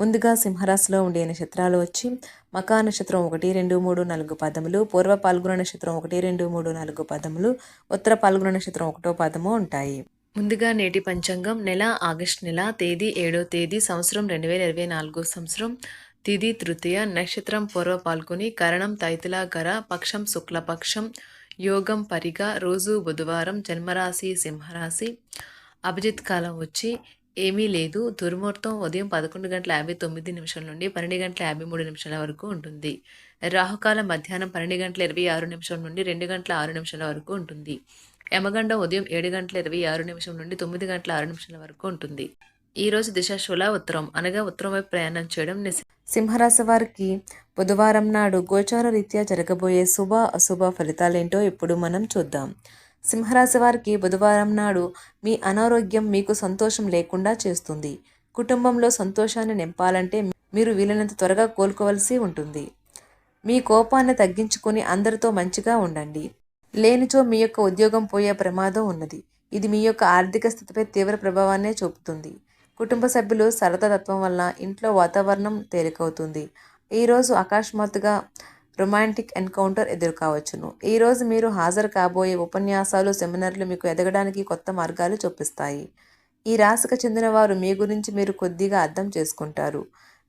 ముందుగా సింహరాశిలో ఉండే నక్షత్రాలు వచ్చి మకా నక్షత్రం ఒకటి రెండు మూడు నాలుగు పదములు పూర్వ పాల్గొన నక్షత్రం ఒకటి రెండు మూడు నాలుగు పదములు ఉత్తర పాల్గొన నక్షత్రం ఒకటో పదము ఉంటాయి. ముందుగా నేటి పంచాంగం నెల ఆగస్టు నెల తేదీ ఏడో తేదీ సంవత్సరం రెండు వేల ఇరవై నాలుగో సంవత్సరం తిది తృతీయ నక్షత్రం పూర్వ పాల్గొని కరణం తైతులాగర పక్షం శుక్లపక్షం యోగం పరిగ రోజు బుధవారం జన్మరాశి సింహరాశి అభిజిత్ కాలం వచ్చి ఏమీ లేదు. దుర్ముహూర్తం ఉదయం పదకొండు గంటల యాభై తొమ్మిది నిమిషాల నుండి పన్నెండు గంటల యాభై మూడు నిమిషాల వరకు ఉంటుంది. రాహుకాలం మధ్యాహ్నం పన్నెండు గంటల ఇరవై ఆరు నిమిషం నుండి రెండు గంటల ఆరు నిమిషాల వరకు ఉంటుంది. యమగండ ఉదయం ఏడు గంటల ఇరవై ఆరు నిమిషం నుండి తొమ్మిది గంటల ఆరు నిమిషాల వరకు ఉంటుంది. ఈ రోజు దిశ శుల ఉత్తరం. అనగా ఉత్తరం వైపు ప్రయాణం చేయడం సింహరాశి వారికి బుధవారం నాడు గోచార రీత్యా జరగబోయే శుభ అశుభ ఫలితాలేంటో ఇప్పుడు మనం చూద్దాం. సింహరాశి వారికి బుధవారం నాడు మీ అనారోగ్యం మీకు సంతోషం లేకుండా చేస్తుంది. కుటుంబంలో సంతోషాన్ని నింపాలంటే మీరు వీలైనంత త్వరగా కోలుకోవలసి ఉంటుంది. మీ కోపాన్ని తగ్గించుకొని అందరితో మంచిగా ఉండండి. లేనిచో మీ యొక్క ఉద్యోగం పోయే ప్రమాదం ఉన్నది. ఇది మీ యొక్క ఆర్థిక స్థితిపై తీవ్ర ప్రభావాన్నే చూపుతుంది. కుటుంబ సభ్యులు సరదా వల్ల ఇంట్లో వాతావరణం తేలికవుతుంది. ఈరోజు అకస్మాత్తుగా రొమాంటిక్ ఎన్కౌంటర్ ఎదుర్కోవచ్చును ఈరోజు మీరు హాజరు కాబోయే ఉపన్యాసాలు సెమినార్లు మీకు ఎదగడానికి కొత్త మార్గాలు చూపిస్తాయి. ఈ రాశికి చెందిన వారు మీ గురించి మీరు కొద్దిగా అర్థం చేసుకుంటారు.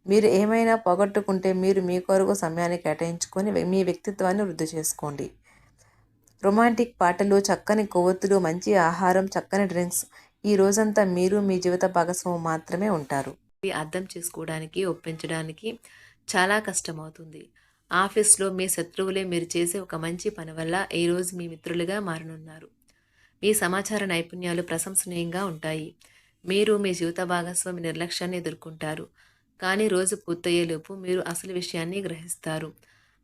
మీరు ఏమైనా పోగొట్టుకుంటే మీరు మీ కొరకు సమయాన్ని కేటాయించుకొని మీ వ్యక్తిత్వాన్ని వృద్ధి చేసుకోండి. రొమాంటిక్ పాటలు చక్కని కొవ్వొత్తులు మంచి ఆహారం చక్కని డ్రింక్స్ ఈ రోజంతా మీరు మీ జీవిత భాగస్వామి మాత్రమే ఉంటారు. అర్థం చేసుకోవడానికి ఒప్పించడానికి చాలా కష్టమవుతుంది. ఆఫీస్లో మీ శత్రువులే మీరు చేసే ఒక మంచి పని వల్ల ఈరోజు మీ మిత్రులుగా మారనున్నారు. మీ సమాచార నైపుణ్యాలు ప్రశంసనీయంగా ఉంటాయి. మీరు మీ జీవిత భాగస్వామి నిర్లక్ష్యాన్ని ఎదుర్కొంటారు. కానీ రోజు పూర్తయ్యేలోపు మీరు అసలు విషయాన్ని గ్రహిస్తారు.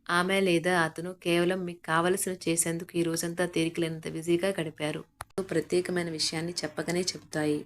ఆమె లేదా అతను కేవలం మీకు కావలసిన చేసేందుకు ఈ రోజంతా తీరికలేనంత బిజీగా గడిపారు. ప్రత్యేకమైన విషయాన్ని చెప్పగానే చెబుతాయి.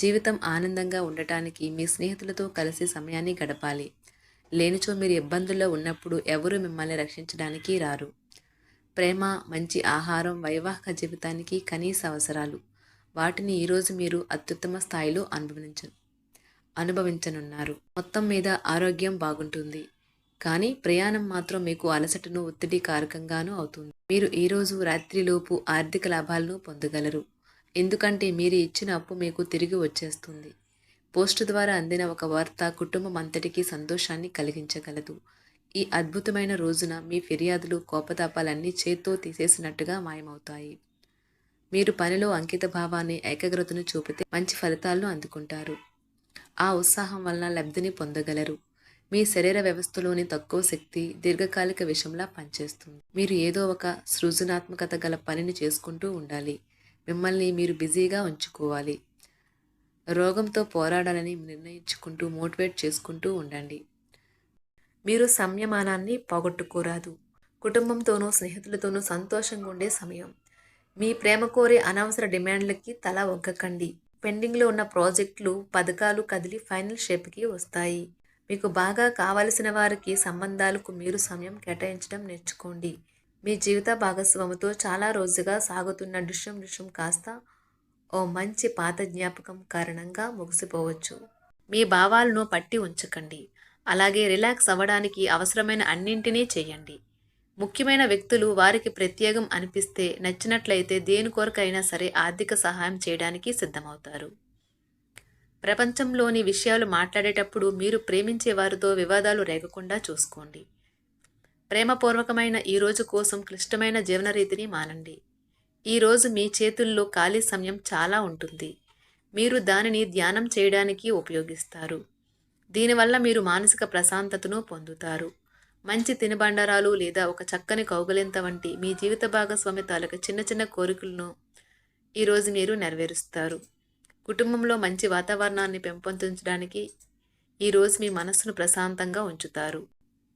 జీవితం ఆనందంగా ఉండటానికి మీ స్నేహితులతో కలిసి సమయాన్ని గడపాలి. లేనిచో మీరు ఇబ్బందుల్లో ఉన్నప్పుడు ఎవరు మిమ్మల్ని రక్షించడానికి రారు. ప్రేమ మంచి ఆహారం వైవాహిక జీవితానికి కనీస అవసరాలు. వాటిని ఈరోజు మీరు అత్యుత్తమ స్థాయిలో అనుభవించ అనుభవించనున్నారు. మొత్తం మీద ఆరోగ్యం బాగుంటుంది. కానీ ప్రయాణం మాత్రం మీకు అలసటను ఒత్తిడి కారకంగానూ అవుతుంది. మీరు ఈరోజు రాత్రిలోపు ఆర్థిక లాభాలను పొందగలరు. ఎందుకంటే మీరు ఇచ్చిన అప్పు మీకు తిరిగి వచ్చేస్తుంది. పోస్టు ద్వారా అందిన ఒక వార్త కుటుంబం అంతటికీ సంతోషాన్ని కలిగించగలదు. ఈ అద్భుతమైన రోజున మీ ఫిర్యాదులు కోపతాపాలన్నీ చేత్తో తీసేసినట్టుగా మాయమవుతాయి. మీరు పనిలో అంకిత భావాన్ని ఏకాగ్రతను చూపితే మంచి ఫలితాలను అందుకుంటారు. ఆ ఉత్సాహం వలన లబ్ధిని పొందగలరు. మీ శరీర వ్యవస్థలోని తక్కువ శక్తి దీర్ఘకాలిక విషయంలా పనిచేస్తుంది. మీరు ఏదో ఒక సృజనాత్మకత గల పనిని చేసుకుంటూ ఉండాలి. మిమ్మల్ని మీరు బిజీగా ఉంచుకోవాలి. రోగంతో పోరాడాలని నిర్ణయించుకుంటూ మోటివేట్ చేసుకుంటూ ఉండండి. మీరు సంయమానాన్ని పోగొట్టుకోరాదు. కుటుంబంతోనూ స్నేహితులతోనూ సంతోషంగా ఉండే సమయం. మీ ప్రేమ కోరే అనవసర డిమాండ్లకి తల ఒగ్గకండి పెండింగ్లో ఉన్న ప్రాజెక్టులు పథకాలు కదిలి ఫైనల్ షేప్కి వస్తాయి. మీకు బాగా కావలసిన వారికి సంబంధాలకు మీరు సమయం కేటాయించడం నేర్చుకోండి. మీ జీవిత భాగస్వామితో చాలా రోజుగా సాగుతున్న దృశ్యం దృశ్యం కాస్త ఓ మంచి పాత జ్ఞాపకం కారణంగా ముగిసిపోవచ్చు. మీ భావాలను పట్టి ఉంచకండి. అలాగే రిలాక్స్ అవ్వడానికి అవసరమైన అన్నింటినీ చేయండి. ముఖ్యమైన వ్యక్తులు వారికి ప్రత్యేకం అనిపిస్తే నచ్చినట్లయితే దేని కొరకైనా సరే ఆర్థిక సహాయం చేయడానికి సిద్ధమవుతారు. ప్రపంచంలోని విషయాలు మాట్లాడేటప్పుడు మీరు ప్రేమించే వారితో వివాదాలు రేగకుండా చూసుకోండి. ప్రేమపూర్వకమైన ఈ రోజు కోసం క్లిష్టమైన జీవనరీతిని మానండి. ఈరోజు మీ చేతుల్లో ఖాళీ సమయం చాలా ఉంటుంది. మీరు దానిని ధ్యానం చేయడానికి ఉపయోగిస్తారు. దీనివల్ల మీరు మానసిక ప్రశాంతతను పొందుతారు. మంచి తినుబండరాలు లేదా ఒక చక్కని కౌగలింత వంటి మీ జీవిత భాగస్వామి తాలూకు చిన్న చిన్న కోరికలను ఈరోజు మీరు నెరవేరుస్తారు. కుటుంబంలో మంచి వాతావరణాన్ని పెంపొందించడానికి ఈరోజు మీ మనస్సును ప్రశాంతంగా ఉంచుతారు.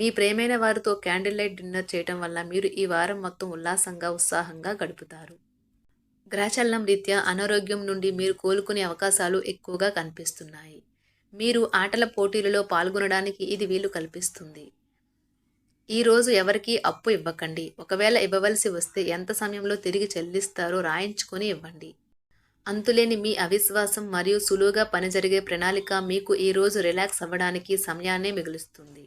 మీ ప్రేమైన వారితో క్యాండిల్ లైట్ డిన్నర్ చేయటం వల్ల మీరు ఈ వారం మొత్తం ఉల్లాసంగా ఉత్సాహంగా గడుపుతారు. గ్రహచలనం రీత్యా అనారోగ్యం నుండి మీరు కోలుకునే అవకాశాలు ఎక్కువగా కనిపిస్తున్నాయి. మీరు ఆటల పోటీలలో పాల్గొనడానికి ఇది వీలు కల్పిస్తుంది. ఈరోజు ఎవరికీ అప్పు ఇవ్వకండి. ఒకవేళ ఇవ్వవలసి వస్తే ఎంత సమయంలో తిరిగి చెల్లిస్తారో రాయించుకొని ఇవ్వండి. అంతులేని మీ అవిశ్వాసం మరియు సులువుగా పని జరిగే ప్రణాళిక మీకు ఈరోజు రిలాక్స్ అవ్వడానికి సమయాన్నే మిగులుస్తుంది.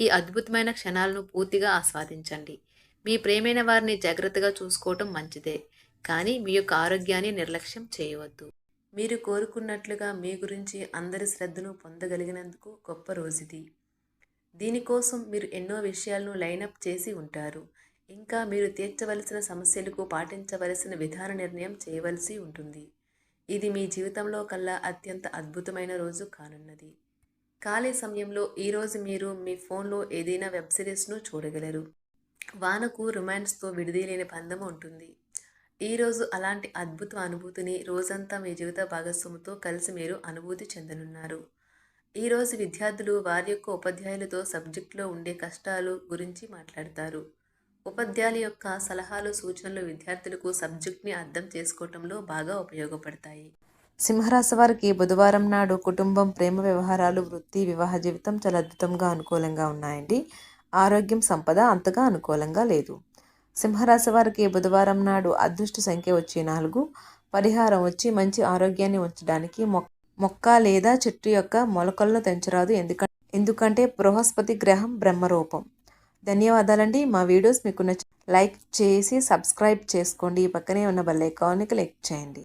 ఈ అద్భుతమైన క్షణాలను పూర్తిగా ఆస్వాదించండి. మీ ప్రేమైన వారిని జాగ్రత్తగా చూసుకోవటం మంచిదే కానీ మీ యొక్క ఆరోగ్యాన్ని నిర్లక్ష్యం చేయవద్దు. మీరు కోరుకున్నట్లుగా మీ గురించి అందరి శ్రద్ధను పొందగలిగినందుకు గొప్ప రోజుది. దీనికోసం మీరు ఎన్నో విషయాలను లైనప్ చేసి ఉంటారు. ఇంకా మీరు తీర్చవలసిన సమస్యలకు పాటించవలసిన విధాన నిర్ణయం చేయవలసి ఉంటుంది. ఇది మీ జీవితంలో కల్లా అత్యంత అద్భుతమైన రోజు కానున్నది. ఖాళీ సమయంలో ఈరోజు మీరు మీ ఫోన్లో ఏదైనా వెబ్ సిరీస్ను చూడగలరు. వానకు రొమాన్స్తో విడిదీలేని బంధం ఉంటుంది. ఈరోజు అలాంటి అద్భుత అనుభూతిని రోజంతా మీ జీవిత భాగస్వామితో కలిసి మీరు అనుభూతి చెందనున్నారు. ఈరోజు విద్యార్థులు వారి యొక్క ఉపాధ్యాయులతో సబ్జెక్టులో ఉండే కష్టాలు గురించి మాట్లాడతారు. ఉపాధ్యాయుల యొక్క సలహాలు సూచనలు విద్యార్థులకు సబ్జెక్ట్ని అర్థం చేసుకోవటంలో బాగా ఉపయోగపడతాయి. సింహరాశి వారికి బుధవారం నాడు కుటుంబం ప్రేమ వ్యవహారాలు వృత్తి వివాహ జీవితం చాలా అద్భుతంగా అనుకూలంగా ఉన్నాయండి. ఆరోగ్యం సంపద అంతగా అనుకూలంగా లేదు. సింహరాశి వారికి బుధవారం నాడు అదృష్ట సంఖ్య వచ్చి నాలుగు. పరిహారం వచ్చి మంచి ఆరోగ్యాన్ని ఉంచడానికి మొక్క లేదా చెట్టు యొక్క మొలకలను తెంచరాదు. ఎందుకంటే ఎందుకంటే బృహస్పతి గ్రహం బ్రహ్మరూపం. ధన్యవాదాలండి. మా వీడియోస్ మీకు నచ్చి లైక్ చేసి సబ్స్క్రైబ్ చేసుకోండి. పక్కనే ఉన్న బెల్ ఐకాన్ని క్లిక్ చేయండి.